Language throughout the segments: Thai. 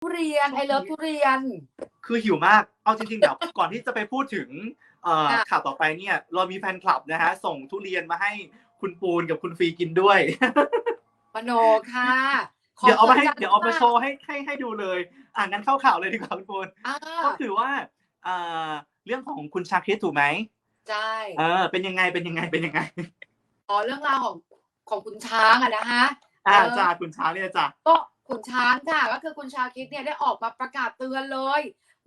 ทุเรียนไอเลิฟทุเรียน คือหิวมาก เอาจริงๆเดี๋ยวก่อนที่จะไปพูดถึงเอ่อค่ะ ข่าวต่อไปเนี่ย เรามีแฟนคลับนะฮะ ส่งทุเรียนมาให้คุณปูนกับคุณฟรีกินด้วย มโนค่ะขเดี๋ยวเอามาให้ปิจันทร์เดี๋ยวเอามาโชว์ให้ให้ให้ดูเลย อ่างั้นเข้าข่าวเลยดีกว่าคุณปูนอ่าก็คือว่าเอ่อเรื่องของคุณชาคริสถูกไหมใช่เออเป็นยังไงเป็นยังไงเป็นยังไง อ๋อเรื่องราวของของคุณช้างอะนะคะอ่าเออ จ้าคุณช้างเนี่ยจ้า ก็ คุณช้างค่ะก็คือคุณชาคิดเนี่ยได้ออกมาประกาศเตือนเลย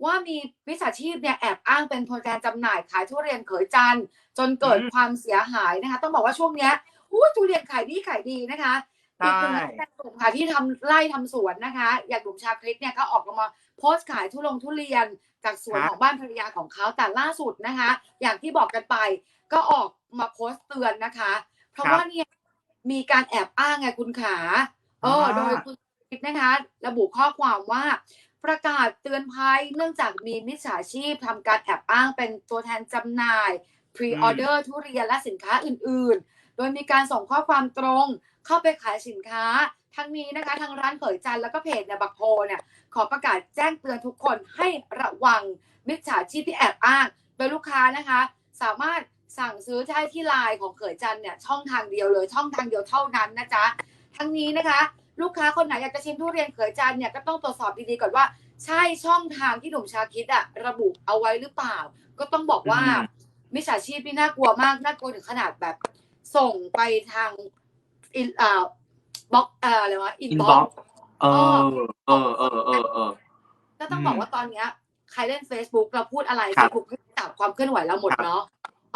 ว่ามีวิชาชีพเนี่ยแอบอ้างเป็นตัวแทนจำหน่ายขายทุเรียนเขยจันทร์จนเกิดความเสียหายนะคะ ต้องบอกว่าช่วงเนี้ยอู้ทุเรียนขายดีขายดีนะคะใช่อีกหนึ่งในกลุ่มค่ะที่ทำไร่ทำสวนนะคะ อย่างกลุ่มชาคริสเนี่ยก็ออกมาโพสต์ขายทุลงทุเรียนจากสวนของบ้านภรรยาของเขาแต่ล่าสุดนะคะ อย่างที่บอกกันไป ก็ออกมาโพสต์เตือนนะคะ เพราะว่าเนี่ยมีการแอบอ้างไงคุณขาเออโดยคุณชาคริส นะคะ ระบุข้อความว่าประกาศเตือนภัยเนื่องจากมีมิจฉาชีพทำการแอบอ้างเป็นตัวแทนจำหน่าย พรีออเดอร์ทุเรียนและสินค้าอื่น ๆ โดยมีการส่งข้อความตรงเข้าไปขายสินค้า ทั้งนี้นะคะทางร้านเขยจันแล้วก็เพจเนี่ยบักโพเนี่ยขอประกาศแจ้งเตือนทุกคนให้ระวังมิจฉาชีพที่แอบอ้าง โดยลูกค้านะคะ สามารถสั่งซื้อได้ที่ไลน์ของเขยจันเนี่ยช่องทางเดียวเลยช่องทางเดียวเท่านั้นนะจ๊ะทั้งนี้นะคะ ลูกค้าคนไหนอยากจะชิมทุเรียนเขยจันทร์เนี่ยก็ต้องตรวจสอบดีๆก่อนว่า ใช่ช่องทางที่หนุ่มชาคิดอะระบุเอาไว้หรือเปล่า ก็ต้องบอกว่าอืมมิจฉาชีพนี่น่ากลัวมากน่ากลัวถึงขนาดแบบ ส่งไปทางอินอ่าบล็อกเอ่ออะไรวะอินบ็อก inbox เออเออเออเออเออก็ต้องบอกว่าตอนเนี้ยใครเล่น Facebook เราพูดอะไรครับ Facebook ให้จับความเคลื่อนไหวเราหมดเนาะ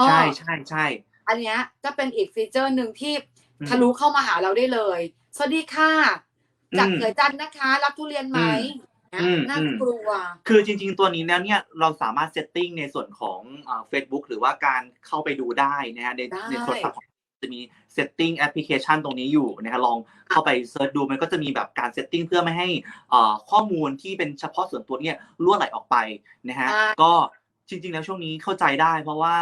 ใช่เออใช่ใช่อันเนี้ยก็เป็นอีกฟีเจอร์หนึ่งที่อืมทะลุเข้ามาหาเราได้เลย สวัสดีค่ะจากอืมเขยจันทร์นะคะ รับทุเรียนไหมอืมน่าอืมกลัว คือจริง ๆ ตัวนี้แล้วเนี่ยเราสามารถเซตติ้งในส่วนของเฟซบุ๊กหรือว่าการเข้าไปดูได้นะฮะในได้ในโทรศัพท์ของจะมีเซตติ้งแอปพลิเคชันตรงนี้อยู่นะฮะลองเข้าไปเซิร์ชดูมันก็จะมีแบบการเซตติ้งเพื่อไม่ให้เอ่อข้อมูลที่เป็นเฉพาะส่วนตัวเนี่ยล่วไหลออกไปนะฮะใช่ก็จริง ๆ แล้วช่วงนี้เข้าใจได้ เพราะว่า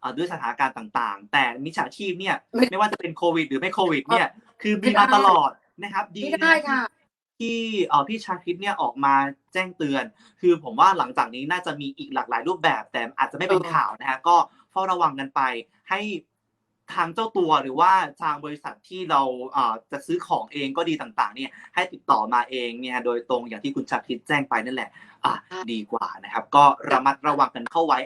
เอ่อด้วยสถานการณ์ต่าง ๆ แต่มิจฉาชีพเนี่ยไม่ว่าจะเป็นโควิด หรือไม่โควิดเนี่ย คือมีมาตลอดนะครับ ดีไม่นะได้ค่ะที่เอ่อพี่ชาคริตเนี่ยออกมาแจ้งเตือน คือผมว่าหลังจากนี้น่าจะมีอีกหลากหลายรูปแบบ แต่อาจจะไม่เป็นเออข่าวนะฮะก็เฝ้าระวังกันไปให้ทางเจ้าตัวหรือว่าทางบริษัทที่เราเอ่อจะซื้อของเองก็ดีต่างๆ เนี่ยให้ติดต่อมาเองเนี่ยโดยตรงอย่างที่คุณชาคริตแจ้งไปนั่นแหละ อะดีกว่านะครับ ก็ระมัดระวังกันเข้าไว้